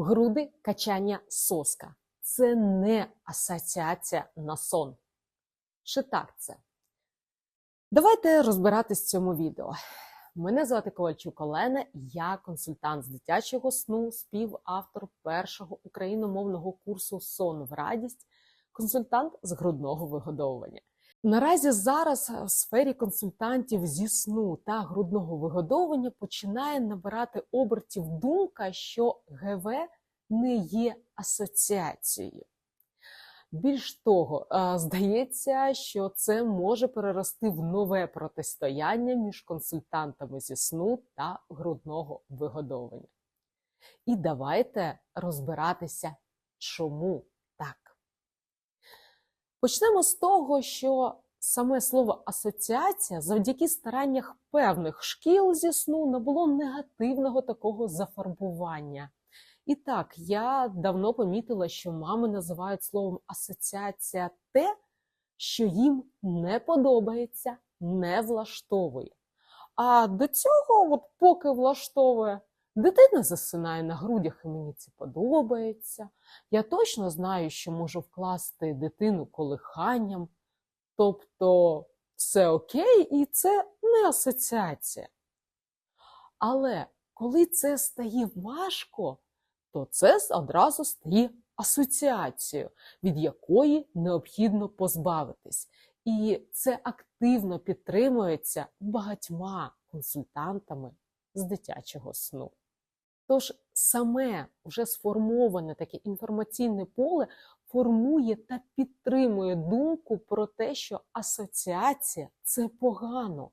Груди качання соска. Це не асоціація на сон. Чи так це? Давайте розбиратись в цьому відео. Мене звати Ковальчук Олена, я консультант з дитячого сну, співавтор першого україномовного курсу Сон в радість, консультант з грудного вигодовування. Наразі зараз в сфері консультантів зі сну та грудного вигодовування починає набирати обертів думка, що ГВ не є асоціацією. Більш того, е, здається, що це може перерости в нове протистояння між консультантами зі сну та грудного вигодовування. І давайте розбиратися, чому. Почнемо з того, що саме слово асоціація завдяки стараннях певних шкіл зі сну набуло негативного такого зафарбування. І так, я давно помітила, що мами називають словом асоціація те, що їм не подобається, не влаштовує. А до цього, от поки влаштовує, дитина засинає на грудях, і мені це подобається. Я точно знаю, що можу вкласти дитину колиханням, тобто все окей, і це не асоціація. Але коли це стає важко, то це одразу стає асоціацією, від якої необхідно позбавитись. І це активно підтримується багатьма консультантами з дитячого сну. Тож саме вже сформоване таке інформаційне поле формує та підтримує думку про те, що асоціація це погано.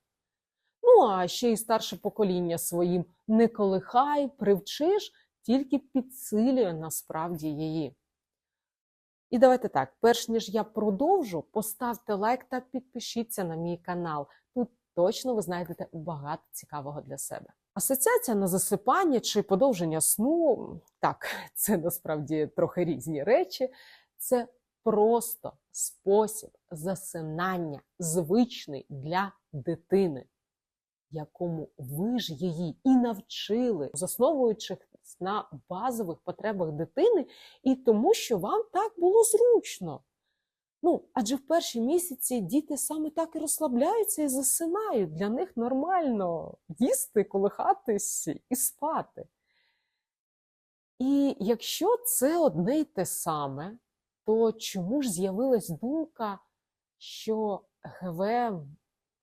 Ну а ще й старше покоління своїм не колихай, привчиш тільки підсилює насправді її. І давайте так, перш ніж я продовжу, поставте лайк та підпишіться на мій канал. Тут точно ви знайдете багато цікавого для себе. Асоціація на засипання чи подовження сну так, це насправді трохи різні речі. Це просто спосіб засинання, звичний для дитини, якому ви ж її і навчили, засновуючи на базових потребах дитини і тому, що вам так було зручно. Ну, адже в перші місяці діти саме так і розслабляються і засинають. Для них нормально їсти, колихатись і спати. І якщо це одне й те саме, то чому ж з'явилась думка, що ГВ,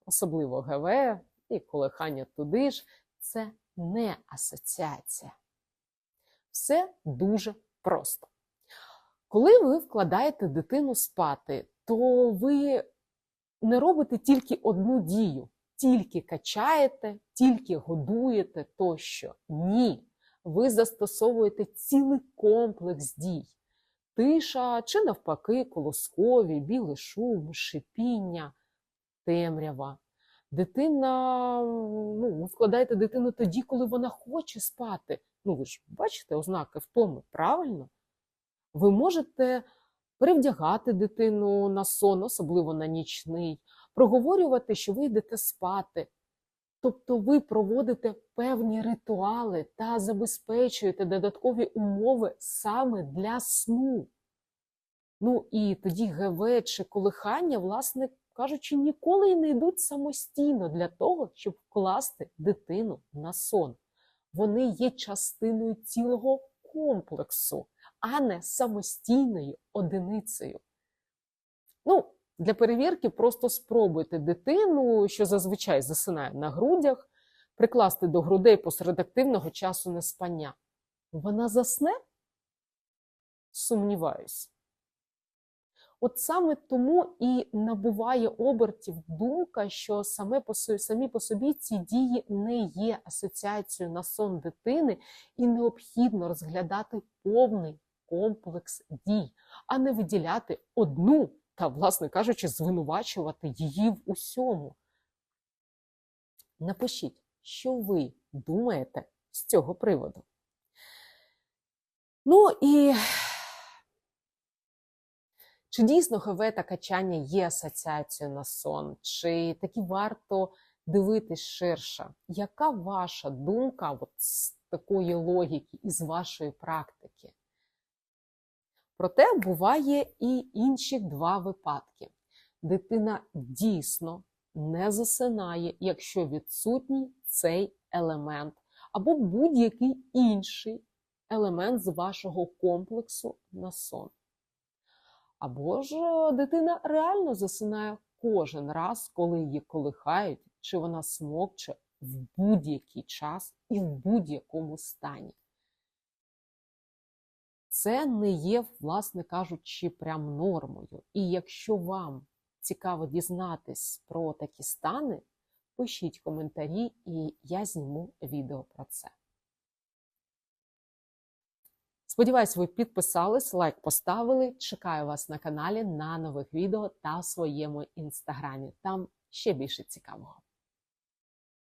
особливо ГВ і колихання туди ж, це не асоціація? Все дуже просто. Коли ви вкладаєте дитину спати, то ви не робите тільки одну дію, тільки качаєте, тільки годуєте тощо. Ні. Ви застосовуєте цілий комплекс дій. Тиша чи, навпаки, колоскові, білий шум, шипіння, темрява. Дитина, ну, ви вкладаєте дитину тоді, коли вона хоче спати. Ну, ви ж бачите ознаки втоми, правильно? Ви можете перевдягати дитину на сон, особливо на нічний, проговорювати, що ви йдете спати. Тобто ви проводите певні ритуали та забезпечуєте додаткові умови саме для сну. Ну і тоді ГВ чи колихання, власне кажучи, ніколи й не йдуть самостійно для того, щоб вкласти дитину на сон. Вони є частиною цілого комплексу, а не самостійною одиницею. Ну, для перевірки просто спробуйте дитину, що зазвичай засинає на грудях, прикласти до грудей посеред активного часу неспання. Вона засне? Сумніваюсь. От саме тому і набуває обертів думка, що саме по собі, самі по собі ці дії не є асоціацією на сон дитини, і необхідно розглядати повний комплекс дій, а не виділяти одну та, власне кажучи, звинувачувати її в усьому. Напишіть, що ви думаєте з цього приводу. Ну і чи дійсно ХВ та качання є асоціацією на сон? Чи таки варто дивитись ширше. Яка ваша думка от з такої логіки і з вашої практики? Проте буває і інші два випадки. Дитина дійсно не засинає, якщо відсутній цей елемент, або будь-який інший елемент з вашого комплексу на сон. Або ж е, дитина реально засинає кожен раз, коли її колихають, чи вона смокче в будь-який час і в будь-якому стані. Це не є, власне кажучи, прям нормою. І якщо вам цікаво дізнатись про такі стани, пишіть коментарі, і я зніму відео про це. Сподіваюсь, ви підписались, лайк поставили. Чекаю вас на каналі на нових відео та в своєму інстаграмі. Там ще більше цікавого.